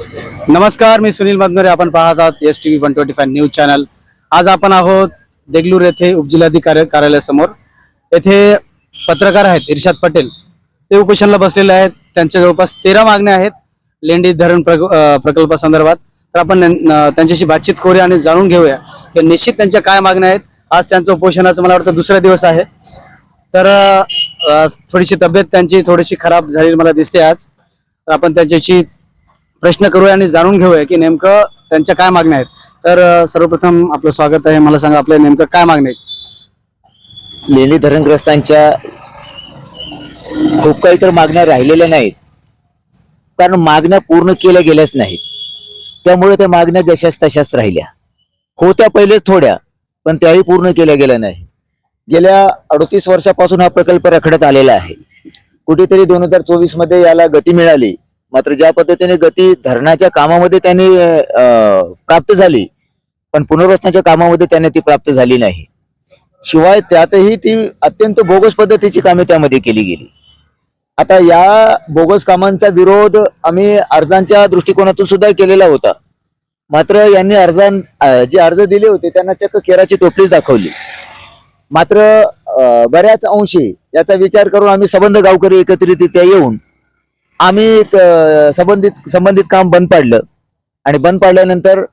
नमस्कार मी सुनील मदनोरे. आपण पाहत आहात S T V one twenty five news channel आज आपण आहोत देगलूर येथे उपजिल्हाधिकारी कार्यालयासमोर. येथे पत्रकार आहेत इर्शाद पटेल. ते उपोषणला बसलेले आहेत. त्यांच्या जवळपास तेरा मागण्या आहेत. लेंडी धरण प्रक- अं, प्रकल्पासंदर्भात तर आपण त्यांच्याशी बातचीत करूया आणि जाणून घेऊया की निश्चित त्यांच्या काय मागण्या आहेत. आज त्यांचं उपोषणाचं मला वाटतं दुसरा दिवस आहे. तर थोडीशी तब्येत त्यांची थोडीशी खराब झालेली मला दिसते आज. तर आपण त्यांच्याशी प्रश्न करूया आणि जाणून घेऊया की नेमकं त्यांच्या काय मागण्या आहेत. तर सर्वप्रथम आपलं स्वागत आहे. मला सांगा आपल्या नेमकं काय मागण्या आहेत? लेणी धरणग्रस्तांच्या खूप काही तर मागण्या राहिलेल्या नाहीत. कारण मागण्या पूर्ण केल्या गेल्याच नाहीत. त्यामुळे त्या मागण्या जशाच तशाच राहिल्या. होत्या पहिलेच थोड्या पण त्याही पूर्ण केल्या गेल्या नाही गेल्या अडतीस वर्षापासून हा प्रकल्प रखडत आलेला आहे. कुठेतरी दोन हजार चोवीसमध्ये याला गती मिळाली. मात्र ज्या पद्धतीने गती धरणाच्या कामामध्ये त्यांनी प्राप्त झाली पण पुनर्वसनाच्या कामामध्ये त्यांनी ती प्राप्त झाली नाही. शिवाय त्यातही ती अत्यंत बोगस पद्धतीची कामे त्यामध्ये केली गेली. आता या बोगस कामांचा विरोध आम्ही अर्जांच्या दृष्टिकोनातून सुद्धा केलेला होता. मात्र यांनी अर्जां जे अर्ज दिले होते त्यांना चक्क केराची टोपलीच दाखवली. मात्र बऱ्याच अंशी याचा विचार करून आम्ही संबंध गावकरी एकत्रितरित्या येऊन आम्ही एक, संबंधित संबंधित काम बंद पाडलं. आणि बंद पाडल्यानंतर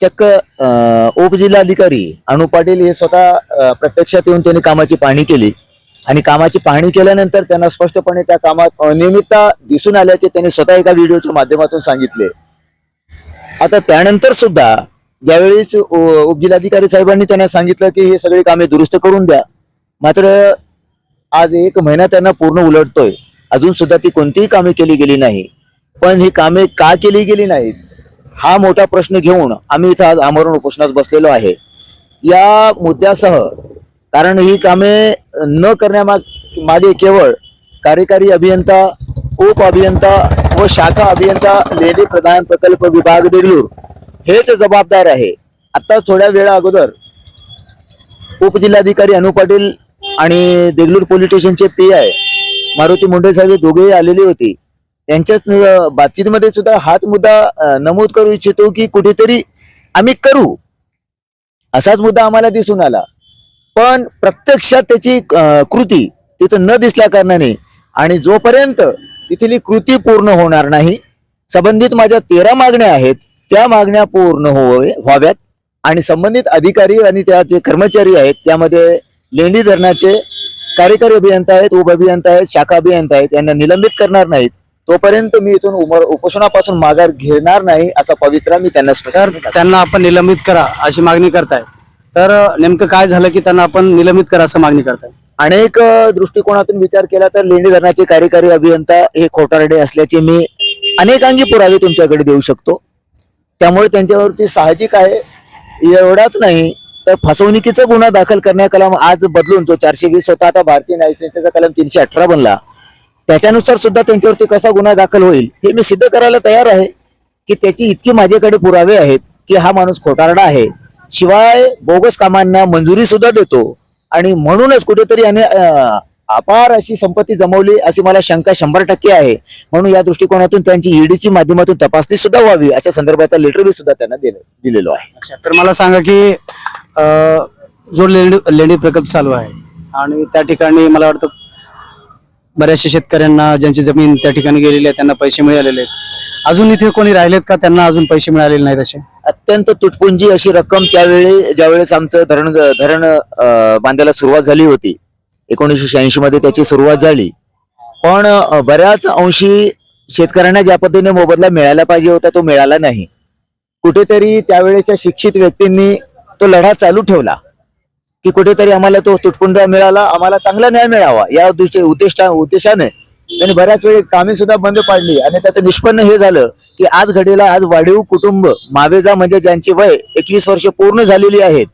चक्क अं, उपजिल्हाधिकारी अनु पाटील हे स्वतः प्रत्यक्षात येऊन त्यांनी कामाची पाहणी केली. आणि कामाची पाहणी केल्यानंतर त्यांना स्पष्टपणे त्या कामात अनियमितता दिसून आल्याचे त्यांनी स्वतः एका व्हिडिओच्या माध्यमातून सांगितले. आता त्यानंतर सुद्धा ज्यावेळेस उपजिल्हाधिकारी साहेबांनी त्यांना सांगितलं की हे सगळी कामे दुरुस्त करून द्या. मात्र आज एक महिना त्यांना पूर्ण उलटतोय. अजून सुद्धा ती कोणतीही कामे केली गेली नाही. पण ही कामे का केली गेली नाहीत? हा मोठा प्रश्न घेऊन आम्ही इथं आज आमरण उपोषणात बसलेलो आहे. या मुद्द्यासह कारण ही कामे न करण्यामाग मागे केवळ कार्यकारी अभियंता उप अभियंता व शाखा अभियंता लेडी प्रधान प्रकल्प विभाग देगलूर हेच जबाबदार आहे. आता थोड्या वेळा अगोदर उपजिल्हाधिकारी अनु पाटील आणि देगलूर पोलीस स्टेशनचे पी आय मारुती मुंडे साहेब दोघेही आलेले होते. त्यांच्याच बातचीतमध्ये सुद्धा हाच मुद्दा नमूद करू इच्छितो की कुठेतरी आम्ही करू. असाच मुद्दा आम्हाला दिसून आला. पण प्रत्यक्षात त्याची कृती तिथं न दिसल्या कारणाने आणि जोपर्यंत तिथली कृती पूर्ण होणार नाही संबंधित माझ्या तेरा मागण्या आहेत त्या मागण्या पूर्ण हो व्हाव्यात आणि संबंधित अधिकारी आणि त्या जे कर्मचारी आहेत त्यामध्ये लेंडी धरणाचे कार्यकारी अभियंता आहेत उप अभियंता आहेत शाखा अभियंता आहेत यांना निलंबित करणार नाहीत. तोपर्यंत मी इथून उमर उपोषणापासून माघार घेणार नाही असा पवित्रा मी त्यांना स्पष्ट तर. त्यांना आपण निलंबित करा अशी मागणी करताय. तर नेमकं काय झालं की त्यांना आपण निलंबित करा असं मागणी करताय? अनेक दृष्टिकोनातून विचार केला तर लेंडी धरणाचे कार्यकारी अभियंता हे खोटारडे असल्याचे मी अनेकांगी पुरावे तुमच्याकडे देऊ शकतो. त्यामुळे त्यांच्यावरती साहजिक आहे एवढाच नाही तर फसवणुकीचा गुन्हा दाखल करण्या कलम आज बदलून तो चारशे वीस होता आता भारतीय न्याय संहितेचा कलम तीनशे अठरा बनला. त्याच्यानुसार सुद्धा त्यांच्यावरती कसा गुन्हा दाखल होईल हे मी सिद्ध करायला तयार आहे की त्याची इतकी माझ्याकडे पुरावे आहेत की हा माणूस खोटारडा आहे. शिवाय बोगस कामांना मंजुरी सुद्धा देतो आणि म्हणूनच कुठेतरी याने अपार अशी संपत्ती जमवली अशी मला शंका शंभर टक्के आहे. म्हणून या दृष्टिकोनातून त्यांची ईडीची माध्यमातून तपासणी सुद्धा व्हावी अशा संदर्भाचा लेटर सुद्धा त्यांना दिलेलो आहे. तर मला सांगा की जो लेंडी लेंडी प्रकल्प चालू आहे. आणि त्या ठिकाणी मला वाटतं बऱ्याचशा शेतकऱ्यांना ज्यांची जमीन त्या ठिकाणी गेलेली आहे त्यांना पैसे मिळालेले आहेत. अजून इथे कोणी राहिलेत का? त्यांना अजून पैसे मिळालेले नाहीत असे. अत्यंत तुटपुंजी अशी रक्कम त्यावेळी ज्यावेळेस आमचं धरण धरण बांधायला सुरुवात झाली होती. एकोणीसशे शहाऐंशी मध्ये त्याची सुरुवात झाली. पण बऱ्याच अंशी शेतकऱ्यांना ज्या पद्धतीने मोबदला मिळायला पाहिजे होता तो मिळाला नाही. कुठेतरी त्यावेळेच्या शिक्षित व्यक्तींनी तो लढा चालू ठेवला. की कुठेतरी आम्हाला तो तुटपुंडा मिळाला आम्हाला चांगला न्याय मिळावा या दृष्टी उद्दिष्टा उद्देशाने. त्यांनी बऱ्याच वेळी कामे सुद्धा बंद पाडली आणि त्याचं निष्पन्न हे झालं की आज घडीला आज वाढीव कुटुंब मावेजा म्हणजे ज्यांची वय एकवीस वर्ष पूर्ण झालेली आहेत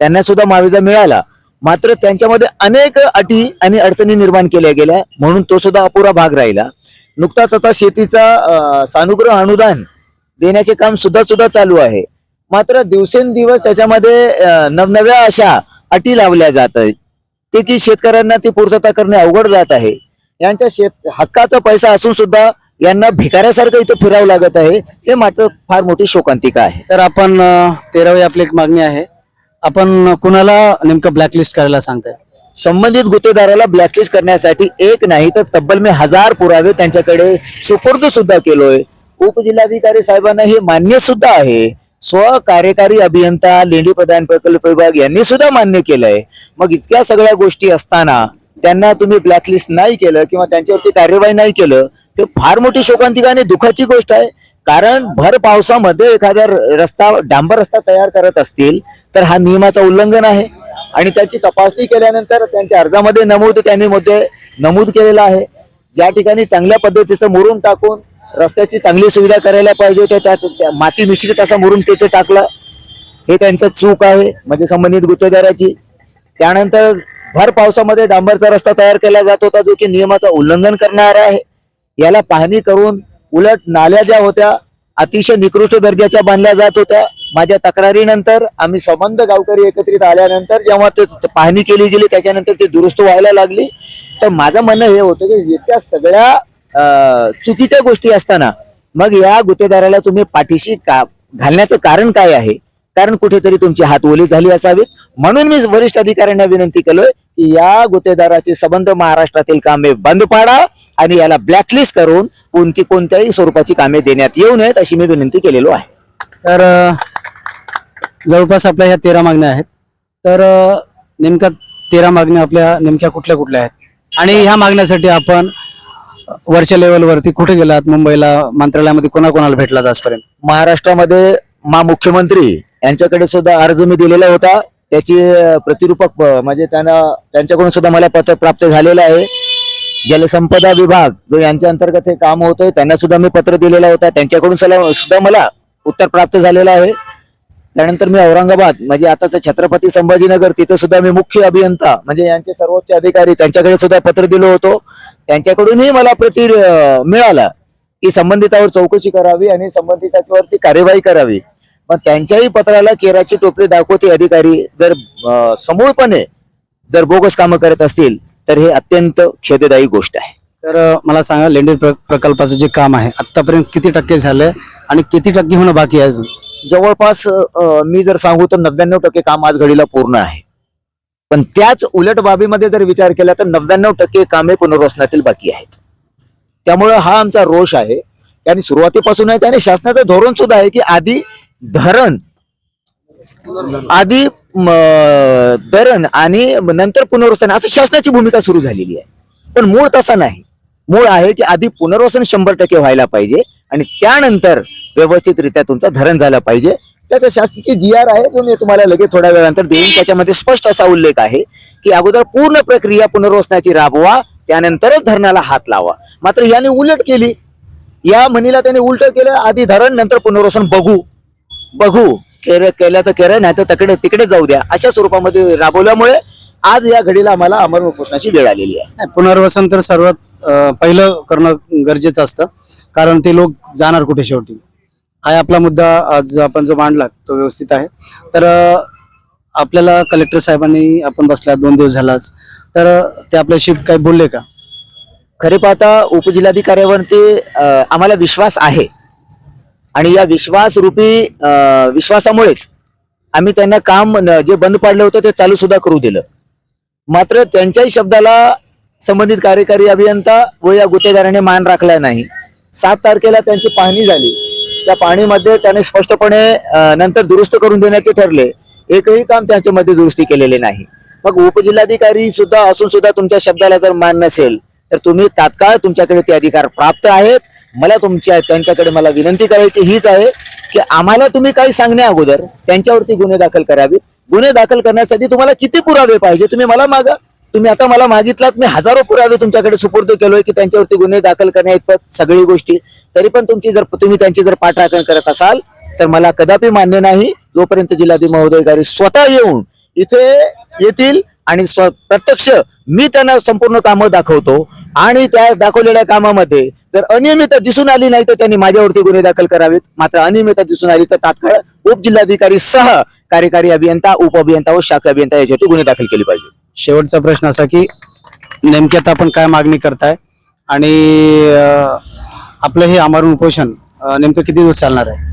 त्यांना सुद्धा मावेजा मिळाला. मात्र त्यांच्यामध्ये अनेक अटी आणि अडचणी निर्माण केल्या गेल्या म्हणून तो सुद्धा अपुरा भाग राहिला. नुकताच आता शेतीचा सानुग्रह अनुदान देण्याचे काम सुद्धा सुद्धा चालू आहे. मात्र दिवसेंदिवस त्याच्यामध्ये नवनव्या अशा अटी लावल्या जात आहेत. ते की शेतकऱ्यांना ती पूर्तता करणे अवघड जात आहे. यांच्या शेत हक्काचा पैसा असून सुद्धा यांना भिकाऱ्यासारखं इथं फिरावं लागत आहे हे मात्र फार मोठी शोकांतिका आहे. तर आपण तेरावी आपली एक मागणी आहे. आपण कुणाला नेमकं ब्लॅकलिस्ट करायला सांगताय? संबंधित गुत्तेदाराला ब्लॅकलिस्ट करण्यासाठी एक नाही तर तब्बल मी हजार पुरावे त्यांच्याकडे सुपूर्द सुद्धा केलोय. उपजिल्हाधिकारी साहेबांना हे मान्य सुद्धा आहे. स्व कार्यकारी अभियंता लेंडी प्रदान प्रकल्प विभाग यांनी सुद्धा मान्य केलंय. मग इतक्या सगळ्या गोष्टी असताना त्यांना तुम्ही ब्लॅकलिस्ट नाही केलं किंवा त्यांच्यावरती कार्यवाही नाही केलं ते फार मोठी शोकांतिका आणि दुःखाची गोष्ट आहे. कारण भर पावसामध्ये एखादा रस्ता डांबर रस्ता तयार करत असतील तर हा नियमाचा उल्लंघन आहे. आणि त्याची तपासणी केल्यानंतर त्यांच्या अर्जामध्ये नमूद त्यांनी मुद्दे नमूद केलेला आहे. ज्या ठिकाणी चांगल्या पद्धतीचं मुरून टाकून रस्त्याची चांगली सुविधा करायला पाहिजे होत्या त्याच त्या माती मिश्रित असा मुरुम तिथे टाकला. हे त्यांचं चूक आहे म्हणजे संबंधित गुत्तेदाराची. त्यानंतर भर पावसामध्ये डांबरचा रस्ता तयार केला जात होता जो की नियमाचं उल्लंघन करणारा आहे. याला पाहणी करून उलट नाल्या ज्या होत्या अतिशय निकृष्ट दर्जाच्या बांधल्या जात होत्या. माझ्या तक्रारीनंतर आम्ही संबंध गावकरी एकत्रित आल्यानंतर जेव्हा ते पाहणी केली गेली त्याच्यानंतर ते दुरुस्त व्हायला लागली. तर माझं म्हणणं हे होतं की इतक्या सगळ्या चुकीच्या गोष्टी असताना मग या गुत्तेदाराला तुम्ही पाठीशी का घालण्याचं कारण काय आहे? कारण कुठेतरी तुमची हात ओली झाली असावीत. म्हणून मी वरिष्ठ अधिकाऱ्यांना विनंती केलोय की या गुत्तेदाराचे संबंध महाराष्ट्रातील कामे बंद पाडा आणि याला ब्लॅकलिस्ट करून कोणती कोणत्याही स्वरूपाची कामे देण्यात येऊ नयेत अशी मी विनंती केलेलो आहे. तर जवळपास आपल्या ह्या तेरा मागण्या आहेत. तर नेमक्या तेरा मागण्या आपल्या नेमक्या कुठल्या कुठल्या आहेत? आणि ह्या मागण्यासाठी आपण वरच्या लेवलवरती कुठे गेलात? मुंबईला मंत्रालयामध्ये कोणाकोणाला भेटलात आजपर्यंत? महाराष्ट्रामध्ये मा मुख्यमंत्री यांच्याकडे सुद्धा अर्ज मी दिलेला होता. त्याची प्रतिरूपक म्हणजे त्यांना त्यांच्याकडून सुद्धा मला पत्र प्राप्त झालेलं आहे. जलसंपदा विभाग जो यांच्या अंतर्गत हे काम होतंय त्यांना सुद्धा मी पत्र दिलेला होता. त्यांच्याकडून सुद्धा मला उत्तर प्राप्त झालेलं आहे. त्यानंतर मी औरंगाबाद म्हणजे आताचं छत्रपती संभाजीनगर तिथे सुद्धा मी मुख्य अभियंता म्हणजे यांचे सर्वोच्च अधिकारी त्यांच्याकडे सुद्धा पत्र दिलं होतो. त्यांच्याकडूनही मला प्रति मिळाला की संबंधितावर चौकशी करावी आणि संबंधितावरती कार्यवाही करावी. मग त्यांच्याही पत्राला केराची टोपली दाखवते अधिकारी. जर समूळपणे जर बोगस कामं करत असतील तर हे अत्यंत खेददायी गोष्ट आहे. तर मला सांगा लेंडी प्रकल्पाचं जे काम आहे आतापर्यंत किती टक्के झालंय आणि किती टक्के होणं बाकी आहे अजून? जवळपास मी जर सांगू तर नव्याण्णव टक्के काम आज घडीला पूर्ण आहे. पण त्याच उलट बाबीमध्ये जर विचार केला तर नव्याण्णव टक्के कामे पुनर्वसनातील बाकी आहेत. त्यामुळं हा आमचा रोष आहे. आणि सुरुवातीपासून आहे आणि शासनाचं धोरण सुद्धा आहे की आधी धरण आधी धरण आणि नंतर पुनर्वसन असं शासनाची भूमिका सुरू झालेली आहे. पण मूळ तसा नाही. मूळ आहे की आधी पुनर्वसन शंभर टक्के व्हायला पाहिजे. आणि त्यानंतर व्यवस्थितरित्या तुमचं धरण झालं पाहिजे. त्याचा शासकीय जी आर आहे तो मी तुम्हाला लगेच थोड्या वेळानंतर देईन. त्याच्यामध्ये स्पष्ट असा उल्लेख आहे की अगोदर पूर्ण प्रक्रिया पुनर्वसनाची राबवा त्यानंतरच धरणाला हात लावा. मात्र याने उलट केली. या म्हणीला त्याने उलट केलं आधी धरण नंतर पुनर्वसन बघू. बघू. केलं केलं तर केलं नाही तर तिकडे तिकडे जाऊ द्या. अशा स्वरूपामध्ये राबवल्यामुळे आज या घडीला आम्हाला अमर उपोषणाची वेळ आलेली आहे. पुनर्वसन तर सर्वात पहिलं करणं गरजेचं असतं. कारण ते लोक जाणार कुठे शेवटी? हा आपला मुद्दा आज आपण जो मांडला तो व्यवस्थित आहे. तर आपल्याला कलेक्टर साहेबांनी आपण बसला दोन दिवस झालाच तर ते आपल्याशी काही बोलले का? खरे पाहता उपजिल्हाधिकाऱ्यावरती आम्हाला विश्वास आहे. आणि या विश्वास रूपी विश्वासामुळेच आम्ही त्यांना काम जे बंद पाडलं होतं ते चालू सुद्धा करू दिलं. मात्र त्यांच्याही शब्दाला संबंधित कार्यकारी अभियंता व या गुत्तेदाराने मान राखला नाही. सात तारखेला त्यांची पाहणी झाली. त्या पाहणीमध्ये त्याने स्पष्टपणे नंतर दुरुस्त करून देण्याचे ठरले. एकही काम त्यांच्यामध्ये दुरुस्ती केलेले नाही. मग उपजिल्हाधिकारी सुद्धा असून सुद्धा तुमच्या शब्दाला जर मान नसेल तर तुम्ही तात्काळ तुमच्याकडे ते अधिकार प्राप्त आहेत. मला तुमच्या त्यांच्याकडे मला विनंती करायची हीच आहे की आम्हाला तुम्ही काही सांगण्या अगोदर त्यांच्यावरती गुन्हे दाखल करावे गुन्हे दाखल करण्यासाठी तुम्हाला किती पुरावे पाहिजे तुम्ही मला मागा. तुम्ही आता मला मागितलात मी हजारो पुरावे तुमच्याकडे सुपूर्द केलोय की त्यांच्यावरती गुन्हे दाखल करण्या इतपत सगळी गोष्टी. तरी पण तुमची जर तुम्ही त्यांची जर पाठराखण करत असाल तर मला कदापि मान्य नाही. जोपर्यंत जिल्हाधिकारी महोदयकारी स्वतः येऊन इथे येतील आणि प्रत्यक्ष मी त्यांना संपूर्ण कामं दाखवतो आणि त्या दाखवलेल्या कामामध्ये जर अनियमित दिसून आली नाही तर त्यांनी माझ्यावरती गुन्हे दाखल करावेत. मात्र अनियमितता दिसून आली तर तात्काळ उपजिल्हाधिकारी सह कार्यकारी अभियंता उप अभियंता व शाखा अभियंता याच्यावरती गुन्हे दाखल केले पाहिजे शेवटचा प्रश्न असा की नेमक्यात आपण काय मागणी करताय? आणि आपलं हे आमरण उपोषण नेमकं किती दिवस चालणार आहे?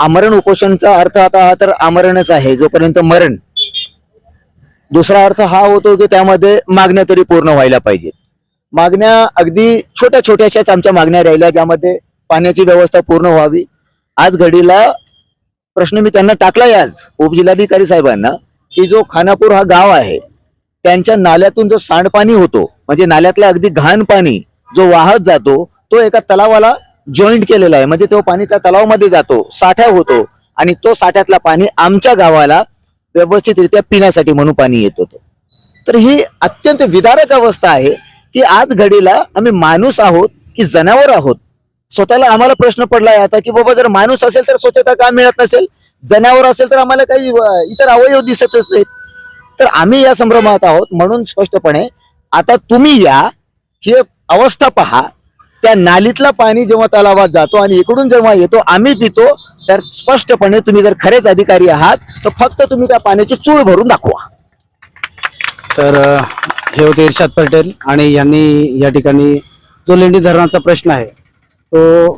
आमरण उपोषणचा अर्थ आता हा तर आमरणच आहे जोपर्यंत मरण. दुसरा अर्थ हा होतो की त्यामध्ये मागण्या तरी पूर्ण व्हायला पाहिजेत. मागण्या अगदी छोट्या छोट्याशाच आमच्या मागण्या राहिल्या ज्यामध्ये पाण्याची व्यवस्था पूर्ण व्हावी. आज घडीला प्रश्न मी त्यांना टाकलाय आज उपजिल्हाधिकारी साहेबांना. की जो खानापूर हा गाव आहे त्यांच्या नाल्यातून जो सांडपाणी होतो म्हणजे नाल्यातलं अगदी घाण पाणी जो वाहत जातो तो एका तलावाला जॉईंट केलेला आहे. म्हणजे तो पाणी त्या तलावामध्ये जातो साठा होतो आणि तो साठ्यातला पाणी आमच्या गावाला व्यवस्थितरित्या पिण्यासाठी म्हणून पाणी येत होतं. तर ही अत्यंत विदारक अवस्था आहे की आज घडीला आम्ही माणूस आहोत की जनावर आहोत. स्वतःला आम्हाला प्रश्न पडलाय आता की बाबा जर माणूस असेल तर स्वच्छता का मिळत नसेल? जनावर असेल तर आम्हाला काही इतर अवयव दिसतच नाहीत. तर आम्ही या संभ्रमात आहोत म्हणून स्पष्टपणे आता तुम्ही या ही अवस्था पहा. त्या नालीतला पाणी जेव्हा तलावात जातो आणि इकडून जेव्हा येतो आम्ही पितो तर स्पष्टपणे तुम्ही जर खरेच अधिकारी आहात तर फक्त तुम्ही त्या पाण्याची चूळ भरून दाखवा. तर हे होते इर्षाद पटेल आणि यांनी या ठिकाणी जो लेंडी धरणाचा प्रश्न आहे तो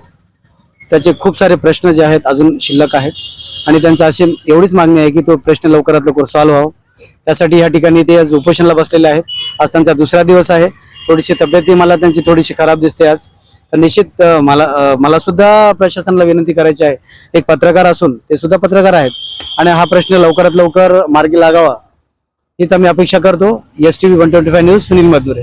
त्याचे खूप सारे प्रश्न जे आहेत अजून शिल्लक आहेत. आणि त्यांचं अशी एवढीच मागणी आहे की तो प्रश्न लवकरात लवकर सॉल्व्ह व्हावं. त्यासाठी या ठिकाणी ते आज उपोषणला बसलेले आहेत. आज त्यांचा दुसरा दिवस आहे. थोडीशी तब्येतही मला त्यांची थोडीशी खराब दिसते आज. तर निश्चित मला मला सुद्धा प्रशासनाला विनंती करायची आहे. एक पत्रकार असून ते सुद्धा पत्रकार आहेत. आणि हा प्रश्न लवकरात लवकर मार्गी लागावा. हीच आम्ही अपेक्षा करतो. S T V one twenty five news Sunil Madhure.